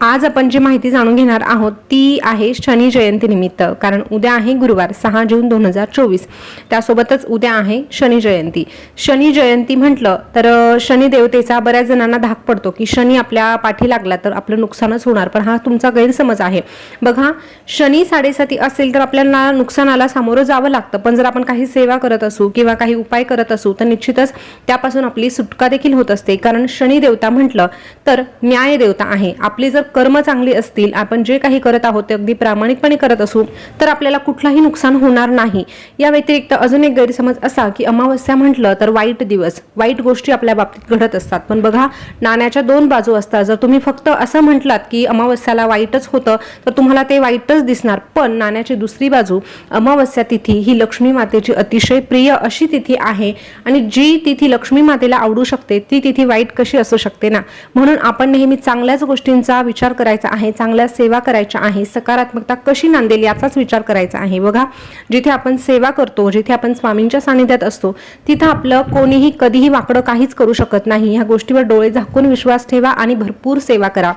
आज आपण जी माहिती जाणून घेणार आहोत ती आहे शनी जयंती निमित्त. कारण उद्या आहे गुरुवार सहा जून दोन हजार चोवीस. त्यासोबतच उद्या आहे शनी जयंती. शनी जयंती म्हटलं तर शनी देवतेचा बऱ्याच जणांना धाक पडतो की शनी आपल्या पाठी लागला तर आपलं नुकसानच होणार पण हा तुमचा गैरसमज आहे. बघा शनी साडेसाती असेल तर आपल्याला नुकसानाला सामोरं जावं लागतं पण जर आपण काही सेवा करत असू किंवा काही उपाय करत असू तर निश्चितच त्यापासून आपली सुटका देखील होत असते. कारण शनी देवता म्हटलं तर न्याय देवता आहे. आपली जर कर्म चांगली असतील आपण जे काही करत आहोत ते अगदी प्रामाणिकपणे करत असू तर आपल्याला कुठलाही नुकसान होणार नाही. या व्यतिरिक्त अजून एक गैरसमज असा की अमावस्या म्हटलं तर वाईट दिवस वाईट गोष्टी आपल्या बाबतीत घडत असतात. पण बघा नाण्याच्या दोन बाजू असतात. जर तुम्ही फक्त असं म्हटलात की अमावस्याला वाईटच होतं तर तुम्हाला ते वाईटच दिसणार. पण नाण्याची दुसरी बाजू अमावस्या तिथी ही लक्ष्मी मातेची अतिशय प्रिय अशी तिथी आहे आणि जी तिथी लक्ष्मी मातेला आवडू शकते ती तिथी वाईट कशी असू शकते ना? म्हणून आपण नेहमी चांगल्याच गोष्टींचा विचार विचार करायचा आहे चांगल्या सेवा करायच्या आहे सकारात्मकता कशी नांदेल याचाच विचार करायचा आहे. बघा जिथे आपण सेवा करतो जिथे आपण स्वामींच्या सानिध्यात असतो तिथं आपलं कोणीही कधीही वाकडं काहीच करू शकत नाही. ह्या गोष्टीवर डोळे झाकून विश्वास ठेवा आणि भरपूर सेवा करा.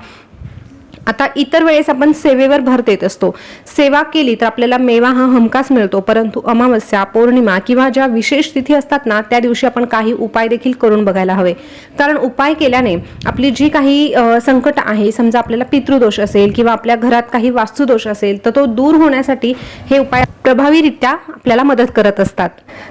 आता इतर वेळेस आपण सेवेवर भर देत असतो. सेवा केली तर आपल्याला मेवा हा हमखास मिळतो. परंतु अमावस्या पौर्णिमा किंवा ज्या विशेष तिथी असतात ना त्या दिवशी आपण काही उपाय देखील करून बघायला हवे. कारण उपाय केल्याने आपली जी काही संकट आहे समजा आपल्याला पितृदोष असेल किंवा आपल्या घरात काही वास्तुदोष असेल तर तो दूर होण्यासाठी हे उपाय प्रभावीरित्या आपल्याला मदत करत असतात.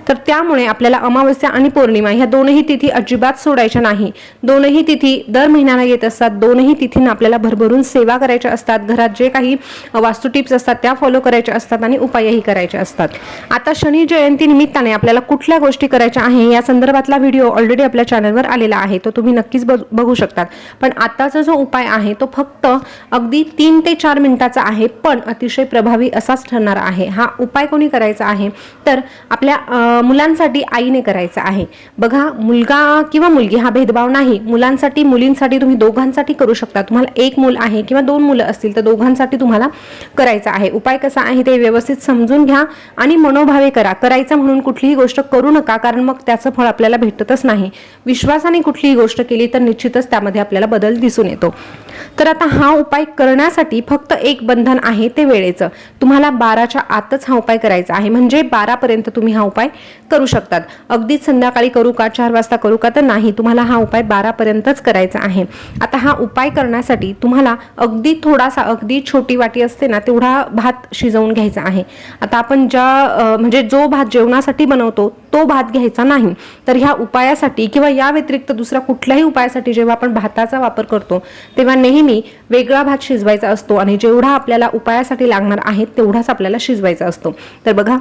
तर त्यामुळे आपल्याला अमावस्या आणि पौर्णिमा ह्या दोनही तिथी अजिबात सोडायच्या नाही. दोनही तिथी दर महिन्याला येत असतात. दोनही तिथींना आपल्याला भरभरून सेवा करायच्या असतात. घरात जे काही वास्तू टिप्स असतात त्या फॉलो करायच्या असतात आणि उपायही करायचे असतात. आता शनी जयंती निमित्ताने आपल्याला कुठल्या गोष्टी करायच्या आहे या संदर्भातला व्हिडिओ ऑलरेडी आपल्या चॅनलवर आलेला आहे तो तुम्ही नक्कीच बघू शकतात. पण आताचा जो उपाय आहे तो फक्त अगदी तीन ते चार मिनिटाचा आहे पण अतिशय प्रभावी असाच ठरणार आहे. हा उपाय कोणी करायचा आहे? तर आपल्या मुलांसाठी आईने करायचा आहे. बघा मुलगा किंवा मुलगी हा भेदभाव नाही. मुलांसाठी मुलींसाठी तुम्ही दोघांसाठी करू शकता. तुम्हाला एक मूल आहे किंवा दोन मुलं असतील तर दोघांसाठी तुम्हाला करायचा आहे. उपाय कसा आहे ते व्यवस्थित समजून घ्या आणि मनोभावे करा. करायचं म्हणून कुठलीही गोष्ट करू नका कारण मग त्याचं फळ आपल्याला भेटतच नाही. विश्वासाने कुठलीही गोष्ट केली तर निश्चितच त्यामध्ये आपल्याला बदल दिसून येतो. तर आता हा उपाय करण्यासाठी फक्त एक बंधन आहे ते वेळेचं. तुम्हाला बाराच्या आतच हा उपाय करायचा आहे. म्हणजे बारापर्यंत तुम्ही हा उपाय करू शकतात. अगदीच संध्याकाळी करू का चार वाजता करू का तर नाही. तुम्हाला हा उपाय बारापर्यंतच करायचा आहे. आता हा उपाय करण्यासाठी तुम्हाला अगदी थोडासा अगदी छोटी वाटी असते ना तेवढा भात शिजवून घ्यायचा आहे. आता आपण ज्या म्हणजे जो भात जेवणासाठी बनवतो तो भात घ्यायचा नाही. तर ह्या उपायासाठी किंवा या व्यतिरिक्त दुसऱ्या कुठल्याही उपायासाठी जेव्हा आपण भाताचा वापर करतो तेव्हा नेहमी वेगळा भात शिजवायचा असतो आणि जेवढा आपल्याला उपायासाठी लागणार आहे तेवढाच आपल्याला शिजवायचा असतो. तर बघा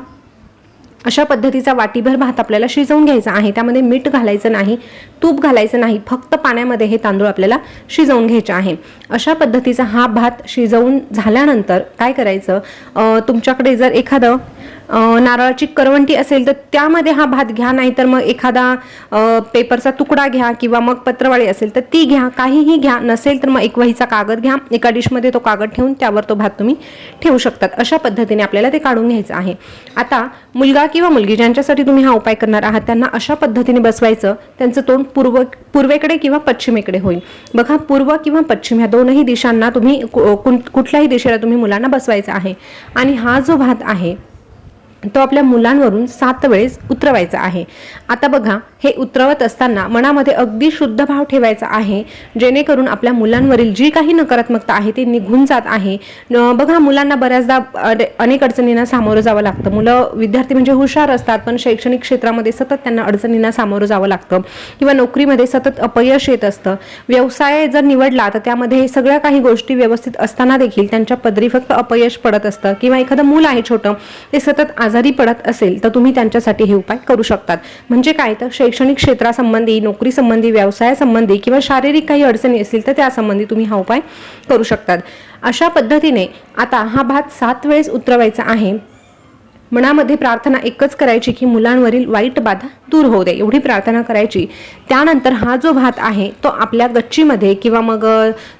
अशा पद्धतीचा वाटीभर भात आपल्याला शिजवून घ्यायचा आहे. त्यामध्ये मीठ घालायचं नाही तूप घालायचं नाही फक्त पाण्यामध्ये हे तांदूळ आपल्याला शिजवून घ्यायचे आहे. अशा पद्धतीचा हा भात शिजवून झाल्यानंतर काय करायचं? तुमच्याकडे जर एखादं नारळाची करवंटी असेल तर त्यामध्ये हा भात घ्या नाहीतर मग एखादा पेपरचा तुकडा घ्या किंवा मग पत्रवाळी असेल तर ती घ्या. काहीही घ्या नसेल तर मग एक वहीचा कागद घ्या. एका डिशमध्ये तो कागद ठेवून त्यावर तो भात तुम्ही ठेवू शकतात. अशा पद्धतीने आपल्याला ते काढून घ्यायचं आहे. आता मुलगा किंवा मुलगी ज्यांच्यासाठी तुम्ही हा उपाय करणार आहात त्यांना अशा पद्धतीने बसवायचं त्यांचं तोंड पूर्व पूर्वेकडे किंवा पश्चिमेकडे होईल. बघा पूर्व किंवा पश्चिम ह्या दोनही दिशांना तुम्ही कु- कुठल्याही दिशेला तुम्ही मुलांना बसवायचा आहे. आणि हा जो भात आहे तो आपल्या मुलांवरून सात वेळेस उतरवायचा आहे. आता बघा हे उतरवत असताना मनामध्ये अगदी शुद्ध भाव ठेवायचा आहे जेणेकरून आपल्या मुलांवरील जी काही नकारात्मकता आहे ती निघून जात आहे. बघा मुलांना बऱ्याचदा अनेक अडचणींना सामोरं जावं लागतं. मुलं विद्यार्थी म्हणजे हुशार असतात पण शैक्षणिक क्षेत्रामध्ये सतत त्यांना अडचणींना सामोरं जावं लागतं किंवा नोकरीमध्ये सतत अपयश येत असतं. व्यवसाय जर निवडला तर त्यामध्ये सगळ्या काही गोष्टी व्यवस्थित असताना देखील त्यांच्या पदरी फक्त अपयश पडत असतं. किंवा एखादं मूल आहे छोटं ते सतत आज आजारी पडत असेल तर तुम्ही त्यांच्यासाठी हे उपाय करू शकतात. म्हणजे काय? तर शैक्षणिक क्षेत्रासंबंधी नोकरी संबंधी व्यवसायासंबंधी किंवा शारीरिक काही अडचणी असतील तर त्यासंबंधी तुम्ही हा उपाय करू शकतात. अशा पद्धतीने आता हा भात सात वेळेस उतरवायचा आहे. मनामध्ये प्रार्थना एकच करायची की मुलांवरील वाईट बाधा दूर होऊ दे. एवढी प्रार्थना करायची. त्यानंतर हा जो भात आहे तो आपल्या गच्चीमध्ये किंवा मग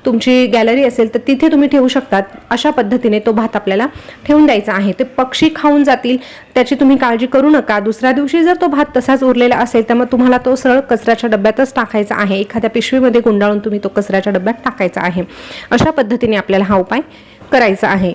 तुमची गॅलरी असेल तर तिथे तुम्ही ठेवू शकतात. अशा पद्धतीने तो भात आपल्याला ठेवून द्यायचा आहे. ते पक्षी खाऊन जातील त्याची तुम्ही काळजी करू नका. दुसऱ्या दिवशी जर तो भात तसाच उरलेला असेल तर मग तुम्हाला तो सरळ कचऱ्याच्या डब्यातच टाकायचा आहे. एखाद्या पिशवीमध्ये गुंडाळून तुम्ही तो कचऱ्याच्या डब्यात टाकायचा आहे. अशा पद्धतीने आपल्याला हा उपाय करायचा आहे.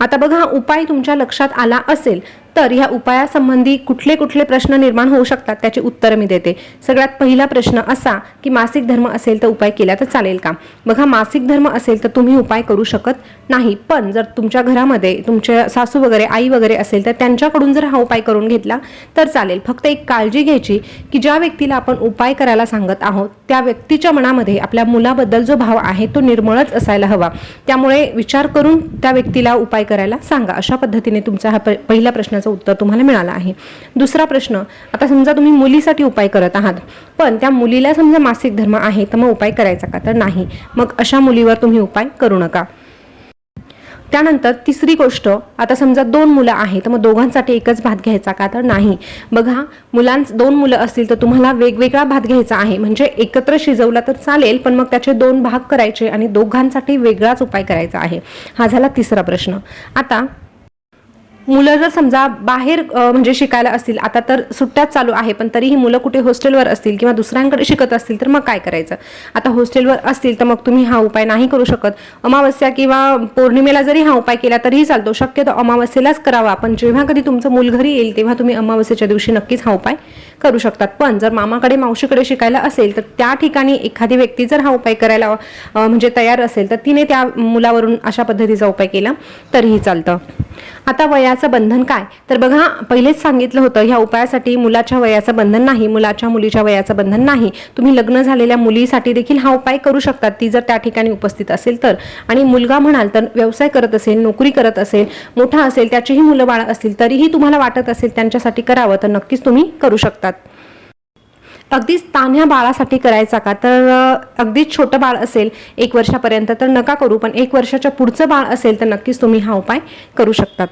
आता बघा हा उपाय तुमच्या लक्षात आला असेल तर ह्या उपायासंबंधी कुठले कुठले प्रश्न निर्माण होऊ शकतात त्याचे उत्तर मी देते. सगळ्यात पहिला प्रश्न असा की मासिक धर्म असेल तर उपाय केला तर चालेल का? बघा मासिक धर्म असेल तर तुम्ही उपाय करू शकत नाही. पण जर तुमच्या घरामध्ये तुमच्या सासू वगैरे आई वगैरे असेल तर त्यांच्याकडून जर हा उपाय करून घेतला तर चालेल. फक्त एक काळजी घ्यायची की ज्या व्यक्तीला आपण उपाय करायला सांगत आहोत त्या व्यक्तीच्या मनामध्ये आपल्या मुलाबद्दल जो भाव आहे तो निर्मळच असायला हवा. त्यामुळे विचार करून त्या व्यक्तीला उपाय करायला सांगा. अशा पद्धतीने तुमचा हा प- प्रश्न प्रश्नाचं उत्तर तुम्हाला मिळालं आहे. दुसरा प्रश्न आता समजा तुम्ही मुलीसाठी उपाय करत आहात पण त्या मुलीला समजा मासिक धर्म आहे तर मग उपाय करायचा का? तर नाही. मग अशा मुलीवर तुम्ही उपाय करू नका. त्यानंतर तिसरी गोष्ट आता समजा दोन मुलं आहेत तर मग दोघांसाठी एकच भात घ्यायचा का? तर नाही. बघा मुलांच दोन मुलं असतील तर तुम्हाला वेगवेगळा भात घ्यायचा आहे. म्हणजे एकत्र शिजवला तर चालेल पण मग त्याचे दोन भाग करायचे आणि दोघांसाठी वेगळाच उपाय करायचा आहे. हा झाला तिसरा प्रश्न. आता मुलं जर समजा बाहेर म्हणजे शिकायला असतील आता तर सुट्ट्याच चालू आहे पण तरीही मुलं कुठे हॉस्टेलवर असतील किंवा दुसऱ्यांकडे शिकत असतील तर मग काय करायचं? आता हॉस्टेलवर असतील तर मग तुम्ही हा उपाय नाही करू शकत. अमावस्या किंवा पौर्णिमेला जरी हा उपाय केला तरीही चालतो. शक्यतो अमावस्येलाच करावा. पण जेव्हा कधी तुमचं मूल घरी येईल तेव्हा तुम्ही अमावस्येच्या दिवशी नक्कीच हा उपाय करू शकतात. पण जर मामाकडे मावशीकडे शिकायला असेल तर त्या ठिकाणी एखादी व्यक्ती जर हा उपाय करायला म्हणजे तयार असेल तर तिने त्या मुलावरून अशा पद्धतीचा उपाय केला तरीही चालतं. आता वया वयाचं बंधन काय? तर बघा पहिलेच सांगितलं होतं ह्या उपायासाठी मुलाच्या वयाचं बंधन नाही मुलाच्या मुलीच्या वयाचं बंधन नाही. तुम्ही लग्न झालेल्या मुलीसाठी देखील हा उपाय करू शकतात. ती जर त्या ठिकाणी उपस्थित असेल तर. आणि मुलगा म्हणाल तर व्यवसाय करत असेल नोकरी करत असेल मोठा असेल त्याचीही मुलं बाळ असतील तरीही तुम्हाला वाटत असेल त्यांच्यासाठी करावं तर नक्कीच तुम्ही करू शकतात. अगदीच तान्ह्या बाळासाठी करायचा का? तर अगदीच छोटं बाळ असेल एक वर्षापर्यंत तर नका करू पण एक वर्षाच्या पुढचं बाळ असेल तर नक्कीच तुम्ही हा उपाय करू शकतात.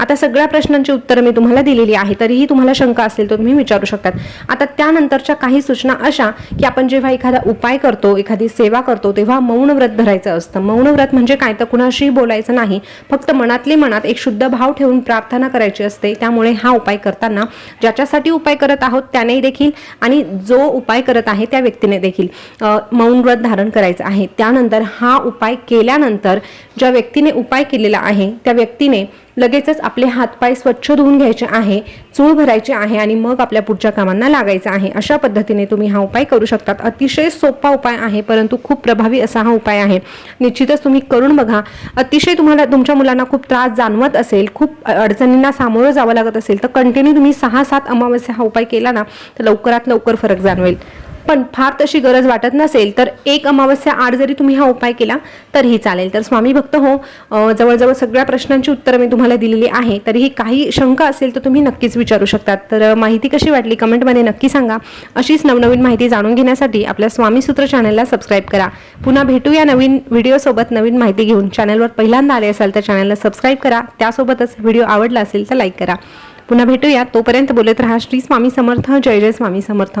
आता सगळ्या प्रश्नांची उत्तरं मी तुम्हाला दिलेली आहे तरीही तुम्हाला शंका असेल तर तुम्ही विचारू शकतात. आता त्यानंतरच्या काही सूचना अशा की आपण जेव्हा एखादा उपाय करतो एखादी सेवा करतो तेव्हा मौन व्रत धरायचं असतं. मौन व्रत म्हणजे काय? तर कुणाशीही बोलायचं नाही. फक्त मनातली मनात एक शुद्ध भाव ठेवून प्रार्थना करायची असते. त्यामुळे हा उपाय करताना ज्याच्यासाठी उपाय करत आहोत त्याने देखील आणि जो उपाय करत आहे त्या व्यक्तीने देखील मौन व्रत धारण करायचं आहे. त्यानंतर हा उपाय केल्यानंतर ज्या व्यक्तीने उपाय केलेला आहे त्या व्यक्तीने लगेचच आपले हातपाय स्वच्छ धुवून घ्यायचे आहे चूळ भरायचे आहे आणि मग आपल्या पुढच्या कामांना लागायचं आहे. अशा पद्धतीने तुम्ही हा उपाय करू शकतात. अतिशय सोपा उपाय आहे परंतु खूप प्रभावी असा हा उपाय आहे. निश्चितच तुम्ही करून बघा. अतिशय तुम्हाला तुमच्या मुलांना खूप त्रास जाणवत असेल खूप अडचणींना सामोरं जावं लागत असेल तर कंटिन्यू तुम्ही सहा सात अमावस्या हा उपाय केला ना तर लवकरात लवकर फरक जाणवेल. पण फार तशी गरज वाटत नसेल तर एक अमावस्या आड जरी तुम्ही हा उपाय केला तरीही चालेल. तर स्वामी भक्त हो जवळजवळ सगळ्या प्रश्नांची उत्तरं मी तुम्हाला दिलेली आहे. तरीही काही शंका असेल तर तुम्ही नक्कीच विचारू शकतात. तर माहिती कशी वाटली कमेंटमध्ये नक्की सांगा. अशीच नवनवीन माहिती जाणून घेण्यासाठी आपल्या स्वामी सूत्र चॅनलला सबस्क्राईब करा. पुन्हा भेटूया नवीन व्हिडिओसोबत नवीन माहिती घेऊन. चॅनलवर पहिल्यांदा आले असाल तर चॅनलला सबस्क्राईब करा. त्यासोबतच व्हिडिओ आवडला असेल तर लाईक करा. पुन्हा भेटूया. तोपर्यंत बोलत राहा श्री स्वामी समर्थ. जय जय स्वामी समर्थ.